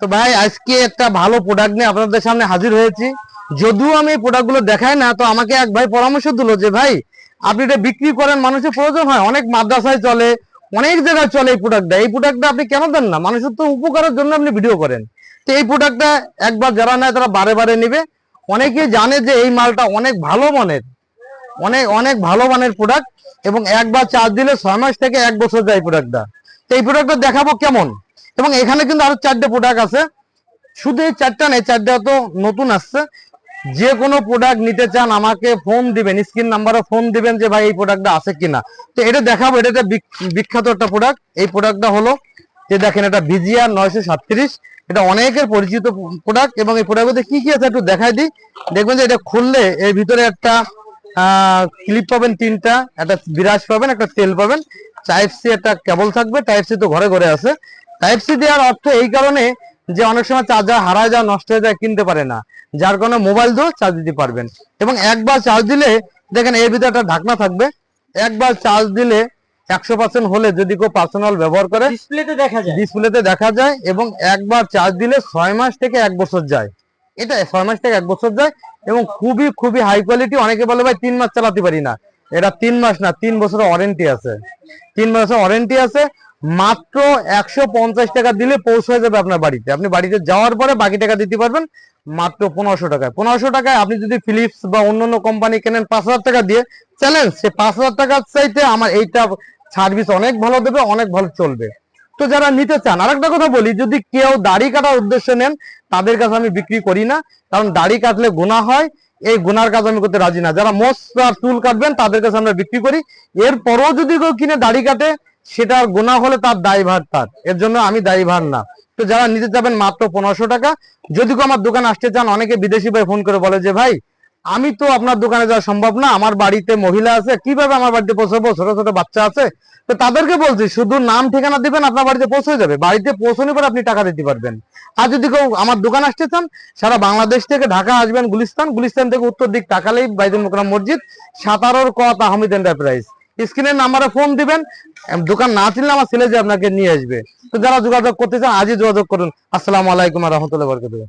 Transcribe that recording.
তো ভাই, আজকে ভালো প্রোডাক্ট নিয়ে সামনে হাজির হয়েছি। যদিও আমি এই প্রোডাক্ট দেখাই না, তো আমাকে এক ভাই পরামর্শ যে, ভাই, আপনি এটা বিক্রি করেন, মানুষের প্রয়োজন হয়। অনেক মাদ্রাসায় চলে, অনেক জায়গায় চলে এই প্রোডাক্টটা এই প্রোডাক্টটা আপনি কেন দেন না? মানুষের তো উপকারের জন্য আপনি ভিডিও করেন। তো এই প্রোডাক্টটা একবার যারা নেয়, তারা বারে বারে নিবে। অনেকে জানে যে, এই মালটা অনেক ভালো মানের। অনেক অনেক ভালো মানের প্রোডাক্ট এবং একবার চার্জ দিলে ছয় মাস থেকে এক বছর যায় প্রোডাক্টটা তো এই প্রোডাক্টটা দেখাবো কেমন? এবং এখানে কিন্তু আরও চারটে প্রোডাক্ট আছে। শুধু এই চারটা নেই চারটা তো নতুন আসছে। যে কোনো প্রোডাক্ট নিতে চান, আমাকে ফোন দিবেন স্ক্রিন নাম্বারে ফোন দিবেন যে ভাই এই প্রোডাক্টটা আছে কিনা। তো এটা দেখাবো এটা একটা বিখ্যাত একটা প্রোডাক্ট এই প্রোডাক্টটা হলো, যে দেখেন এটা ভিজিআর নয়শো সাতত্রিশ। এটা অনেকের পরিচিত প্রোডাক্ট এবং এই প্রোডাক্টে কি কি আছে একটু দেখাই দিই। দেখবেন যে এটা খুললে এর ভিতরে একটা ক্লিপ পাবেন তিনটা একটা বিরাজ পাবেন একটা তেল পাবেন। টাইপ সি একটা কেবল থাকবে টাইপ সি তো ঘরে ঘরে আছে। টাইপ সি দেওয়ার অর্থ এই কারণে যে অনেক সময় চার্জার হারায় যায় নষ্ট হয়ে যায় কিনতে পারে না। যার কারণে মোবাইল দিয়েও চার্জ দিতে পারবেন। এবং একবার চার্জ দিলে দেখেন এর ভিতরে একটা ঢাকনা থাকবে। একবার চার্জ দিলে একশো পার্সেন্ট হলে যদি কেউ পার্সোনাল ব্যবহার করে ডিসপ্লেতে দেখা যায়। ডিসপ্লেতে দেখা যায় এবং একবার চার্জ দিলে ছয় মাস থেকে এক বছর যায়। এটা ছয় মাস থেকে এক বছর যায় এবং খুবই খুবই হাই কোয়ালিটি অনেকে বলে ভাই তিন মাস চালাতে পারি না। এটা তিন মাস না, তিন বছরের ওয়ারেন্টি আছে। তিন বছর ওয়ারেন্টি আছে, মাত্র একশো পঞ্চাশ টাকা দিলে পৌঁছে যাবে আপনার বাড়িতে। আপনি বাড়িতে যাওয়ার পরে বাকি টাকা দিতে পারবেন, মাত্র পনেরোশো টাকায়। পনেরোশো টাকায় আপনি যদি ফিলিপস বা অন্যান্য কোম্পানি কেনেন, পাঁচ হাজার টাকা দিয়ে চ্যালেঞ্জ সে পাঁচ হাজার টাকার চাইতে আমার এইটা সার্ভিস অনেক ভালো দেবে, অনেক ভালো চলবে। তো যারা নিতে চান, আরেকটা কথা বলি, যদি কেউ দাড়ি কাটার উদ্দেশ্যে নেন, তাদের কাছে আমি বিক্রি করি না, কারণ দাড়ি কাটলে গুণা হয়, এই গুনার কাজ আমি করতে রাজি না। যারা মোস আর চুল কাটবেন, তাদের কাছে আমরা বিক্রি করি। এরপরও যদি কেউ কিনে দাড়ি কাটে সেটা গোনা হলে তার দায়ভার তার। এর জন্য আমি দায়ভার না। তো যারা নিতে চাবেন মাত্র পনেরোশো টাকা, যদি কেউ আমার দোকানে আসতে চান, অনেকে বিদেশি ভাই ফোন করে বলে যে, ভাই আমি তো আপনার দোকানে যাওয়া সম্ভব না। আমার বাড়িতে মহিলা আছে। কীভাবে আমার বাড়িতে পৌঁছাবো? ছোট ছোট বাচ্চা আছে। তো তাদেরকে বলছি, শুধু নাম ঠিকানা দিবেন, আপনার বাড়িতে পৌঁছে যাবে। বাড়িতে পৌঁছানোর পর আপনি টাকা দিতে পারবেন। আর যদি কেউ আমার দোকান আসতে চান, সারা বাংলাদেশ থেকে ঢাকা আসবেন গুলিস্তান। গুলিস্তান থেকে উত্তর দিক তাকালেই বাইতুল মোকরাম মসজিদ, সাতারোর কত আহমেদ এন্টারপ্রাইজ। স্ক্রিনের নাম্বারে ফোন দিবেন। দোকান না চিনলে আমার ছেলে যে আপনাকে নিয়ে আসবে। তো যারা যোগাযোগ করতে চান, আজই যোগাযোগ করুন। আসসালামু আলাইকুম রহমতুল্লাহ বরকত